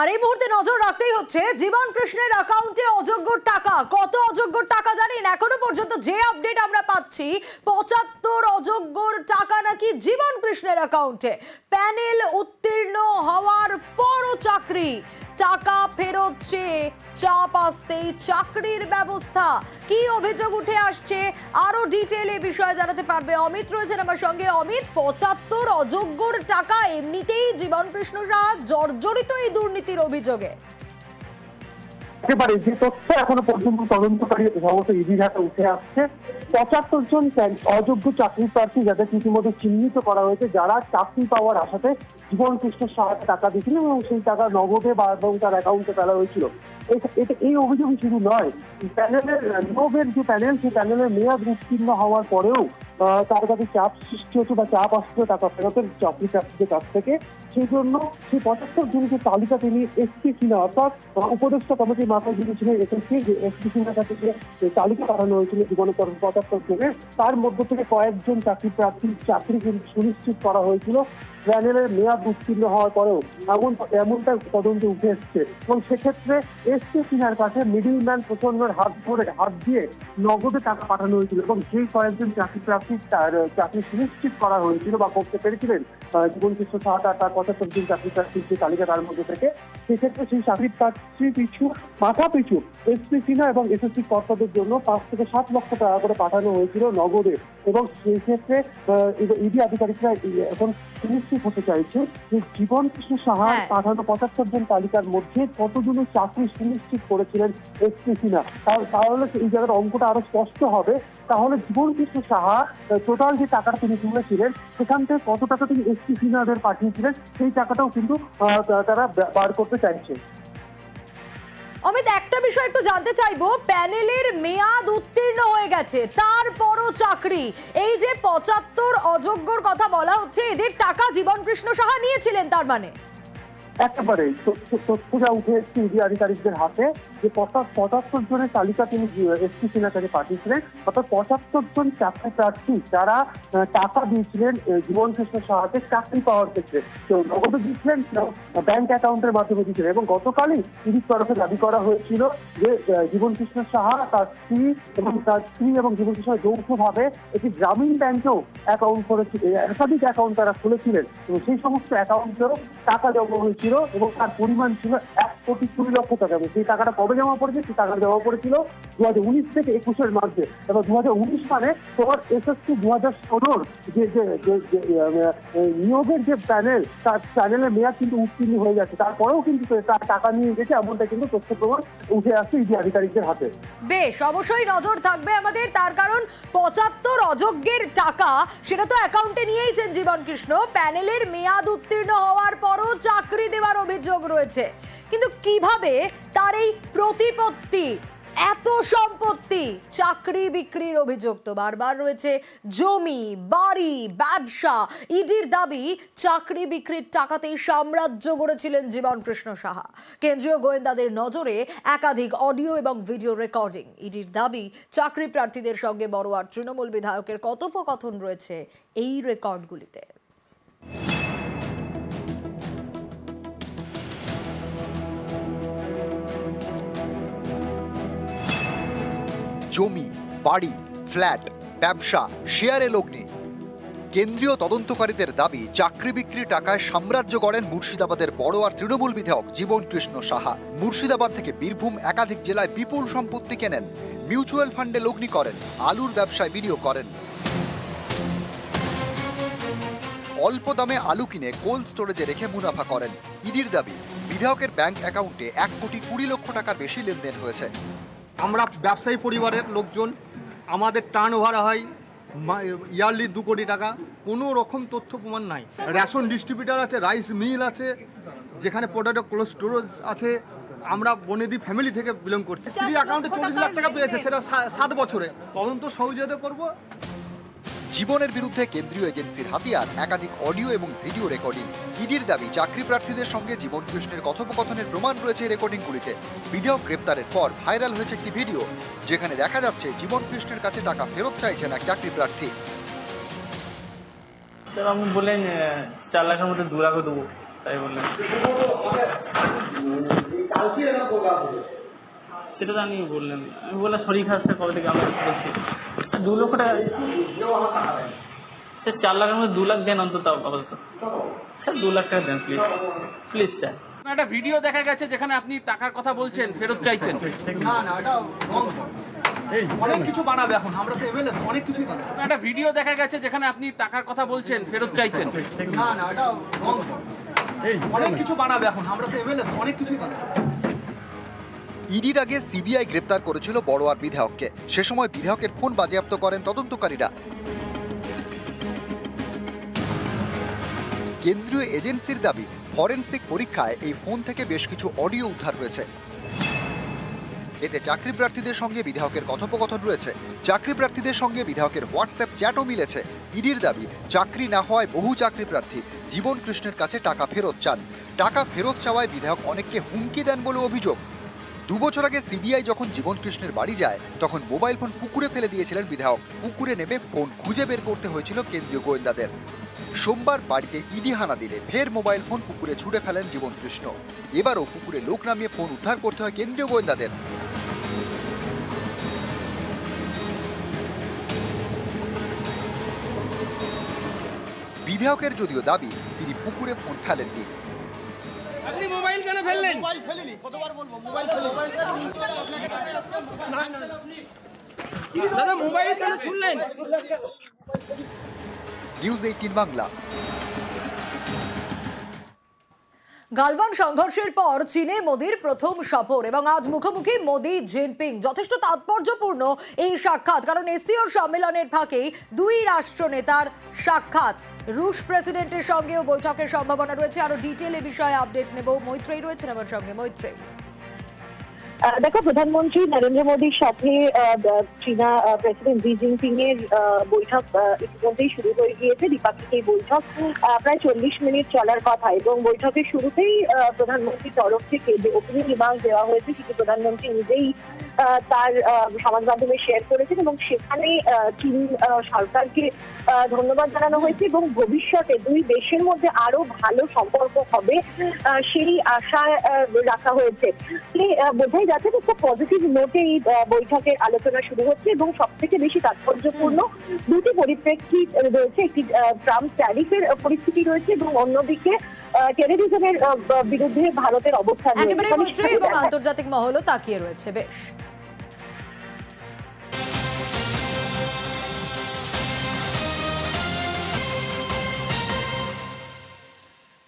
আর এই মুহূর্তে নজর রাখতেই হচ্ছে জীবন কৃষ্ণের অ্যাকাউন্টে অযোগ্য টাকা। কত অযোগ্য টাকা জানেন? এখনও পর্যন্ত যে আপডেট আমরা পাচ্ছি, পঁচাত্তর অযোগ্যর টাকা নাকি জীবন কৃষ্ণের অ্যাকাউন্টে প্যানেল উত্তীর্ণ হওয়ার পরও চাকরি। টাকা ফেরত চেয়ে চাপ আসতেই চাকরির ব্যবস্থা। কি অভিযোগ উঠে আসছে আরও ডিটেল এ বিষয়ে জানাতে পারবে অমিত রয়েছেন আমার সঙ্গে। অমিত, পঁচাত্তর অযোগ্যর টাকা এমনিতেই জীবন কৃষ্ণ সাহা জর্জরিত এই দুর্নীতির অভিযোগে। একেবারে যে তথ্য এখনও পর্যন্ত তদন্তকারী সমস্ত ইডির হাতে উঠে আসছে। পঁচাত্তর জন অযোগ্য চাকরি প্রার্থী যাদের ইতিমধ্যে চিহ্নিত করা হয়েছে, যারা চাকরি পাওয়ার আশাতে জীবন কৃষ্ণের সহায়তা টাকা দিয়েছিলেন এবং সেই টাকা নগদে বা এবং তার অ্যাকাউন্টে ফেলা হয়েছিল। এই- অভিযোগ শুধু নয়, প্যানেলের নিয়োগের যে প্যানেল, সেই প্যানেলের মেয়াদ উত্তীর্ণ হওয়ার পরেও তার কাছে চাপ সৃষ্টি হচ্ছে বা চাপ আসছে টাকা ফেরতের চাকরি প্রার্থীদের কাছ থেকে। সেই জন্য সেই পঁচাত্তর জনের যে তালিকা তিনি এসপি সিনহা অর্থাৎ উপদেষ্টা কমিটির মাথায় যিনি ছিলেন এসএসসি যে এসপি সিনহার কাছে যে তালিকা পাঠানো হয়েছিল তরফ পঁচাত্তর জনের। তার মধ্য থেকে কয়েকজন চাকরি প্রার্থীর চাকরি কিন্তু সুনিশ্চিত করা হয়েছিল। প্যানেলের মেয়াদ উত্তীর্ণ হওয়ার পরেও এমন এমনটা তদন্ত উঠে এসছে। এবং সেক্ষেত্রে এসপি সিনহার কাছে মিডিল ম্যান প্রচন্ডের হাত ধরে, হাত দিয়ে নগদে টাকা পাঠানো হয়েছিল এবং সেই কয়েকজন চাকরি প্রার্থী চাকরি সুনিশ্চিত করা হয়েছিল বা করতে পেরেছিলেন। জীবন কৃষ্ণ সাহা তার পঁচাত্তর জন চাকরি প্রার্থীর যে তালিকা তার মধ্যে থেকে সেক্ষেত্রে সেই চাকরি প্রার্থী পিছু মাথা পিছু এসপি সিনহা এবং এসএসসি কর্তাদের জন্য পাঁচ থেকে সাত লক্ষ টাকা করে পাঠানো হয়েছিল নগদে। এবং সেই ক্ষেত্রে ইডি আধিকারিকরা এখন সুনিশ্চিত হতে চাইছে যে জীবন কৃষ্ণ সাহা হ্যাঁ। পাঠানো পঁচাত্তর জন তালিকার মধ্যে কতজনের চাকরি সুনিশ্চিত করেছিলেন এসপি সিনহা? তাহলে তাহলে এই জায়গার অঙ্কটা আরও স্পষ্ট হবে। তাহলে জীবন কৃষ্ণ সাহা টোটাল যে টাকাটা তিনি তুলেছিলেন সেখান থেকে কত টাকা তিনি এসপি সিনহাদের পাঠিয়েছিলেন সেই টাকাটাও কিন্তু তারা বার করতে চাইছে। অমিত একটা বিষয় একটু জানতে চাইব প্যানেলের মেয়াদ উত্তীর্ণ হয়ে গেছে তারপরও চাকরি। এই যে পঁচাত্তর অযোগ্যর কথা বলা হচ্ছে এদের টাকা জীবন কৃষ্ণ সাহা নিয়েছিলেন তার মানে? একেবারে তথ্য তথ্যটা উঠে এসছে ইডি আধিকারিকদের হাতে যে পঁচাত্তর জনের তালিকা তিনি এসপি সিনহা কাছে পাঠিয়েছিলেন। অর্থাৎ পঁচাত্তর জন চাকরি প্রার্থী যারা টাকা দিয়েছিলেন জীবন কৃষ্ণ সাহাকে চাকরি পাওয়ার ক্ষেত্রে। কেউ নগদে দিয়েছিলেন ব্যাংক অ্যাকাউন্টের মাধ্যমে দিয়েছিলেন এবং গতকালই ইডির তরফে দাবি করা হয়েছিল যে জীবন কৃষ্ণ সাহা তার স্ত্রী এবং তার স্ত্রী এবং জীবন কৃষ্ণ যৌথভাবে একটি গ্রামীণ ব্যাংকেও অ্যাকাউন্ট করেছিল একাধিক অ্যাকাউন্ট তারা খুলেছিলেন। এবং সেই সমস্ত অ্যাকাউন্টেও টাকা জমা হয়েছিল এবং তার পরিমাণ ছিল এক কোটি কুড়ি লক্ষ টাকা। এবং সেই টাকাটা কবে জমা পড়েছে সেই টাকা জমা পড়েছিল দু হাজার উনিশ থেকে একুশের মধ্যে এবং দু হাজার উনিশ মানে তোমার এসএসসি দু হাজার ষোলোর যে নিয়োগের যে প্যানেল, তার প্যানেলের মেয়াদ কিন্তু উত্তীর্ণ হয়ে যাচ্ছে তারপরেও কিন্তু তার টাকা নিয়ে গেছে, এমনটা কিন্তু তথ্য প্রমাণ উঠে আসছে ইডি আধিকারিকদের হাতে। বেশ, অবশ্যই নজর থাকবে আমাদের, তার কারণ পঁচাত্তর অযোগ্যের টাকা, সেটা তো অ্যাকাউন্টে নিয়েইছেন জীবন কৃষ্ণ প্যানেলের মেয়াদ উত্তীর্ণ হওয়ার পরও চাকরি দেওয়ার অভিযোগ রয়েছে। কিন্তু কীভাবে তার এই প্রতিপত্তি, এত সম্পত্তি, চাকরি বিক্রির অভিযোগ তো বারবার রয়েছে। জমি, বাড়ি, ব্যবসা, ইডির দাবি, চাকরি বিক্রির টাকাতেই সাম্রাজ্য গড়েছিলেন জীবন কৃষ্ণ সাহা। কেন্দ্রীয় গোয়েন্দাদের নজরে একাধিক অডিও এবং ভিডিও রেকর্ডিং। ইডির দাবি, চাকরি প্রার্থীদের সঙ্গে বড়োয়ার তৃণমূল বিধায়কের কথোপকথন রয়েছে এই রেকর্ডগুলিতে। জমি, বাড়ি, ফ্ল্যাট, ব্যবসা, শেয়ারে লগ্নি। কেন্দ্রীয় তদন্তকারীদের দাবি, চাকরি বিক্রি টাকায় সাম্রাজ্য গড়েন মুর্শিদাবাদের বড় আর তৃণমূল বিধায়ক জীবন কৃষ্ণ সাহা। মুর্শিদাবাদ থেকে বীরভূম একাধিক জেলায় বিপুল সম্পত্তি কেনেন। মিউচুয়াল ফান্ডে লগ্নি করেন, আলুর ব্যবসায় বিনিয়োগ করেন। অল্প দামে আলু কিনে কোল্ড স্টোরেজে রেখে মুনাফা করেন। ইডির দাবি, বিধায়কের ব্যাংক অ্যাকাউন্টে এক কোটি কুড়ি লক্ষ টাকার বেশি লেনদেন হয়েছে। আমরা ব্যবসায়ী পরিবারের লোকজন আমাদের টার্ন ওভার হয় ইয়ারলি দু কোটি টাকা। কোনো রকম তথ্য প্রমাণ নাই। রেশন ডিস্ট্রিবিউটার আছে রাইস মিল আছে যেখানে পোটাটো কোল্ড স্টোরেজ আছে। আমরা বনেদি ফ্যামিলি থেকে বিলং করছি। স্ত্রী অ্যাকাউন্টে চল্লিশ লাখ টাকা পেয়েছে সেটা সাত বছরে। তদন্ত সহযোগিতা করব। জীবনের বিরুদ্ধে কেন্দ্রীয় এজেন্সির হাতিয়ার, একাধিক অডিও এবং ভিডিও রেকর্ডিং। ইডির দাবি, চাকরি প্রার্থীদের সঙ্গে জীবন কৃষ্ণের কথোপকথনের প্রমাণ রয়েছে রেকর্ডিংগুলিতে। বিধায়ক গ্রেপ্তারের পর ভাইরাল হয়েছে একটি ভিডিও, যেখানে দেখা যাচ্ছে জীবন কৃষ্ণের কাছে টাকা ফেরত চাইছেন এক চাকরি প্রার্থী। বললেন চার লাখের মধ্যে দু দেবো, তাই বললেন। সেটা তো আমি বললেন। আমি বললাম শরীর খারাপ স্যার, কবে থেকে আমরা দু লক্ষ টাকা। স্যার চার লাখের মধ্যে দু লাখ দেন অন্তত আপাতত। স্যার দু লাখ টাকা দেন প্লিজ প্লিজ স্যার একটা ভিডিও দেখা গেছে যেখানে আপনি টাকার কথা বলছেন ফেরত চাইছেন। না না এটা অনেক কিছু বানাবে এখন আমরা তো এমএলএ অনেক কিছুই বানাবে। একটা ভিডিও দেখা গেছে যেখানে আপনি টাকার কথা বলছেন ফেরত চাইছেন। না না এটা অনেক কিছু বানাবে এখন আমরা তো এমএলএ অনেক কিছুই বানাবে। ইডির আগে সিবিআই গ্রেপ্তার করেছিল বড়োয়ার বিধায়ককে। সে সময় বিধায়কের ফোন বাজেয়াপ্ত করেন তদন্তকারীরা। কেন্দ্রীয় এজেন্সির দাবি, ফরেন্সিক পরীক্ষায় এই ফোন থেকে বেশ কিছু অডিও উদ্ধার হয়েছে। এতে চাকরি প্রার্থীদের সঙ্গে বিধায়কের কথোপকথন রয়েছে। চাকরি প্রার্থীদের সঙ্গে বিধায়কের হোয়াটসঅ্যাপ চ্যাটও মিলেছে। ইডির দাবি, চাকরি না হওয়ায় বহু চাকরি প্রার্থী জীবন কৃষ্ণের কাছে টাকা ফেরত চান। টাকা ফেরত চাওয়ায় বিধায়ক অনেককে হুমকি দেন বলে অভিযোগ। দু বছর আগে সিবিআই যখন জীবন কৃষ্ণের বাড়ি যায়, তখন মোবাইল ফোন পুকুরে ফেলে দিয়েছিলেন বিধায়ক। পুকুরে নেমে ফোন খুঁজে বের করতে হয়েছিল কেন্দ্রীয় গোয়েন্দাদের। সোমবার বাড়িতে ইডি হানা দিলে, ফের মোবাইল ফোন পুকুরে ছুড়ে ফেলেন জীবন কৃষ্ণ এবারও পুকুরে লোক নামিয়ে ফোন উদ্ধার করতে হয় কেন্দ্রীয় গোয়েন্দাদের। বিধায়কের যদিও দাবি, তিনি পুকুরে ফোন ফেলেননি। আপনি মোবাইল কেন ফেললেন? মোবাইল ফেলিনি কতবার বলব মোবাইল ফেলিনি। না না দাদা মোবাইল কেন নিউজ এইটিন বাংলা। গালওয়ান সংঘর্ষের পর চীনে মোদির প্রথম সফর এবং আজ মুখোমুখি মোদি জিনপিং। যথেষ্ট তাৎপর্যপূর্ণ এই সাক্ষাৎ কারণ এসিওর সম্মেলনের ফাঁকেই দুই রাষ্ট্র নেতার সাক্ষাৎ। রুশ প্রেসিডেন্টের সঙ্গেও বৈঠকের সম্ভাবনা রয়েছে। আরও ডিটেল এ বিষয়ে আপডেট নেব। মৈত্রেই রয়েছেন আমার সঙ্গে। মৈত্রেই দেখো, প্রধানমন্ত্রী নরেন্দ্র মোদীর সাথে চীনা প্রেসিডেন্ট জি জিনপিং এর বৈঠক ইতিমধ্যেই শুরু হয়ে গিয়েছে। দ্বিপাক্ষিক এই বৈঠক প্রায় চল্লিশ মিনিট চলার কথা। এবং বৈঠকের শুরুতেই প্রধানমন্ত্রীর তরফ থেকে যে ওপেনিং রিমার্ক দেওয়া হয়েছে, সেটি প্রধানমন্ত্রী নিজেই তার সমাজ মাধ্যমে শেয়ার করেছেন এবং সেখানে চীন সরকারকে ধন্যবাদ জানানো হয়েছে এবং ভবিষ্যতে দুই দেশের মধ্যে আরও ভালো সম্পর্ক হবে সেই আশা রাখা হয়েছে। বোঝাই যাচ্ছে যে খুব পজিটিভ নোটে এই বৈঠকের আলোচনা শুরু হচ্ছে এবং সব থেকে বেশি তাৎপর্যপূর্ণ দুটি পরিপ্রেক্ষিত রয়েছে, একটি ট্রাম্প ট্যারিফের পরিস্থিতি রয়েছে এবং অন্যদিকে টেলিভিশনের বিরুদ্ধে ভারতের অবস্থান। একেবারে এবং আন্তর্জাতিক মহলও তাকিয়ে রয়েছে বেশ